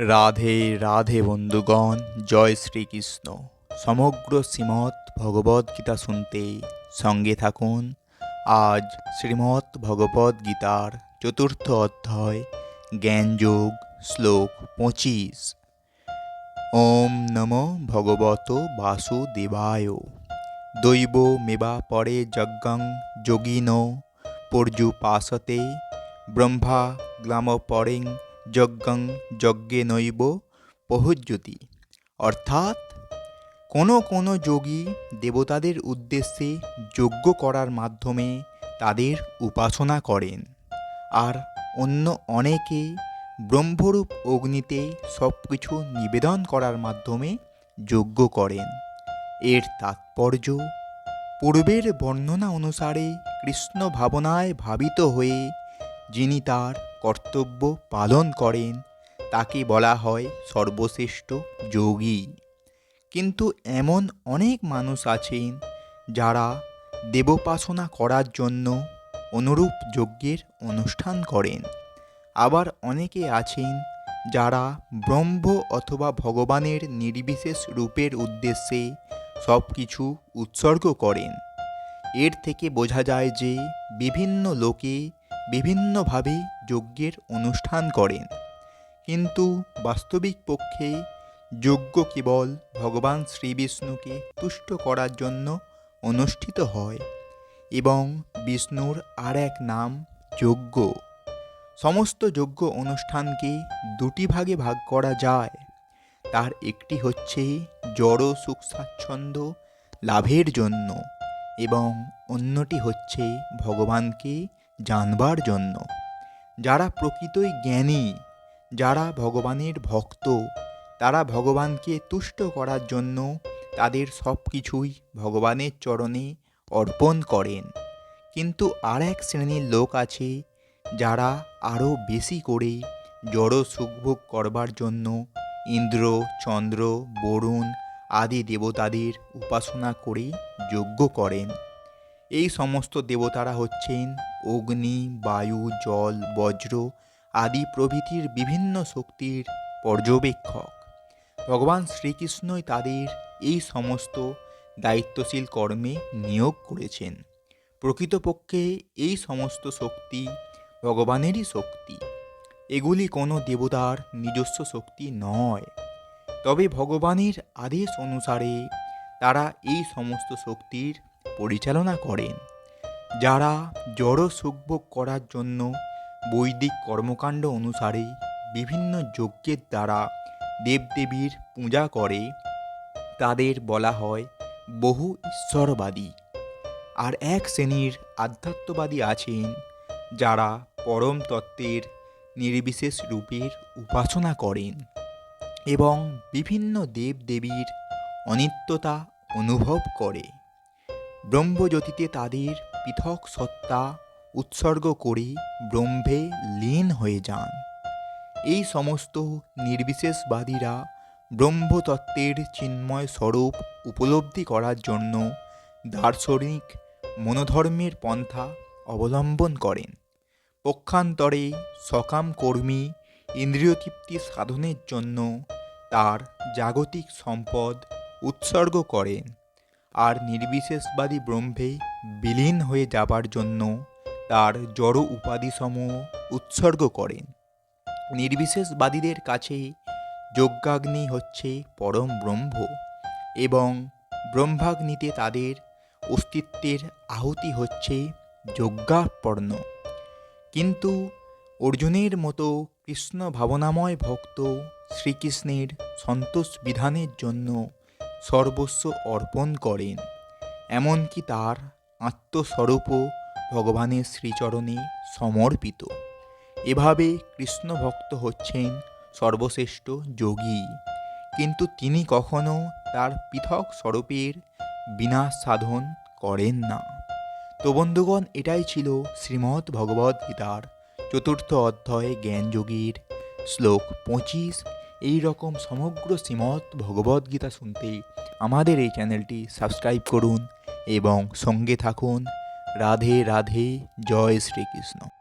রাধে রাধে বন্ধুগণ, জয় শ্রীকৃষ্ণ। সমগ্র শ্রীমৎ ভগবদ্গীতা শুনতে সঙ্গে থাকুন। আজ শ্রীমৎ ভগবদ্গীতার চতুর্থ অধ্যায়, জ্ঞানযোগ, শ্লোক পঁচিশ। ওম নম ভগবত বাসুদেবায়। দৈব মেবা পরে যজ্ঞং যোগিন, পর্যুপাসতে ব্রহ্মা গ্লাম পরেং যজ্ঞং যজ্ঞে নৈব পহুজ্যতি। অর্থাৎ, কোনো কোনো যোগী দেবতাদের উদ্দেশ্যে যজ্ঞ করার মাধ্যমে তাদের উপাসনা করেন। আর অন্য অনেকে ব্রহ্মরূপ অগ্নিতে সব কিছু নিবেদন করার মাধ্যমে যজ্ঞ করেন। এর তাৎপর্য, পূর্বের বর্ণনা অনুসারে কৃষ্ণ ভাবনায় ভাবিত হয়ে যিনি তার কর্তব্য পালন করেন, তাকে বলা হয় সর্বশ্রেষ্ঠ যোগী। কিন্তু এমন অনেক মানুষ আছেন যারা দেবোপাসনা করার জন্য অনুরূপ যজ্ঞের অনুষ্ঠান করেন। আবার অনেকে আছেন যারা ব্রহ্ম অথবা ভগবানের নির্বিশেষ রূপের উদ্দেশ্যে সব কিছু উৎসর্গ করেন। এর থেকে বোঝা যায় যে বিভিন্ন লোকে বিভিন্নভাবে যজ্ঞের অনুষ্ঠান করেন। কিন্তু বাস্তবিক পক্ষে যজ্ঞ কেবল ভগবান শ্রীবিষ্ণুকে তুষ্ট করার জন্য অনুষ্ঠিত হয় এবং বিষ্ণুর আর এক নাম যজ্ঞ। সমস্ত যজ্ঞ অনুষ্ঠানকে দুটি ভাগে ভাগ করা যায়। তার একটি হচ্ছে জড় সুখ স্বাচ্ছন্দ্য লাভের জন্য এবং অন্যটি হচ্ছে ভগবানকে জানবার জন্য। যারা প্রকৃতই জ্ঞানী, যারা ভগবানের ভক্ত, তারা ভগবানকে তুষ্ট করার জন্য তাদের সব কিছুই ভগবানের চরণে অর্পণ করেন। কিন্তু আর এক শ্রেণির লোক আছে, যারা আরও বেশি করে জড় সুখভোগ করবার জন্য ইন্দ্র, চন্দ্র, বরুণ আদি দেবতাদের উপাসনা করে যজ্ঞ করেন। এই সমস্ত দেবতারা হচ্ছেন অগ্নি, বায়ু, জল, বজ্র আদি প্রভৃতির বিভিন্ন শক্তির পর্যবেক্ষক। ভগবান শ্রীকৃষ্ণই তাদের এই সমস্ত দায়িত্বশীল কর্মে নিয়োগ করেছেন। প্রকৃতপক্ষে এই সমস্ত শক্তি ভগবানেরই শক্তি। এগুলি কোনো দেবতার নিজস্ব শক্তি নয়। তবে ভগবানের আদেশ অনুসারে তারা এই সমস্ত শক্তির পরিচালনা করেন। যারা জড় সুখভোগ করার জন্য বৈদিক কর্মকাণ্ড অনুসারে বিভিন্ন যজ্ঞের দ্বারা দেবদেবীর পূজা করে, তাদের বলা হয় বহু ঈশ্বরবাদী। আর এক শ্রেণির আধ্যাত্মবাদী আছেন যারা পরম তত্ত্বের নির্বিশেষ রূপের উপাসনা করেন এবং বিভিন্ন দেবদেবীর অনিত্যতা অনুভব করে। ব্রহ্মজ্যোতিতে তাদের পৃথক সত্তা উৎসর্গ করে ব্রহ্মে লীন হয়ে যান। এই সমস্ত নির্বিশেষবাদীরা ব্রহ্মতত্ত্বের চিন্ময় স্বরূপ উপলব্ধি করার জন্য দার্শনিক মনোধর্মের পন্থা অবলম্বন করেন। পক্ষান্তরে সকাম কর্মী ইন্দ্রিয়তৃপ্তি সাধনের জন্য তার জাগতিক সম্পদ উৎসর্গ করেন। আর নির্বিশেষবাদী ব্রহ্মে বিলীন হয়ে যাবার জন্য তার জড় উপাধিসমূহ উৎসর্গ করেন। নির্বিশেষবাদীদের কাছে যজ্ঞাগ্নি হচ্ছে পরম ব্রহ্ম এবং ব্রহ্মাগ্নিতে তাদের অস্তিত্বের আহুতি হচ্ছে যজ্ঞাপর্ণ। কিন্তু অর্জুনের মতো কৃষ্ণ ভাবনাময় ভক্ত শ্রীকৃষ্ণের সন্তোষ বিধানের জন্য সর্বস্ব অর্পণ করেন। এমনকি তার আত্মস্বরূপও ভগবানের শ্রীচরণে সমর্পিত। এভাবে কৃষ্ণ ভক্ত হচ্ছেন সর্বশ্রেষ্ঠ যোগী। কিন্তু তিনি কখনো তার পৃথক স্বরূপের বিনাশ সাধন করেন না। তো বন্ধুগণ, এটাই ছিল শ্রীমদ্ ভগবদ্গীতার চতুর্থ অধ্যায়ে জ্ঞানযোগীর শ্লোক পঁচিশ এই রকম সমগ্র শ্রীমৎ ভগবদ্গীতা শুনতে আমাদের এই চ্যানেলটি সাবস্ক্রাইব করুন এবং সঙ্গে থাকুন। রাধে রাধে, জয় শ্রীকৃষ্ণ।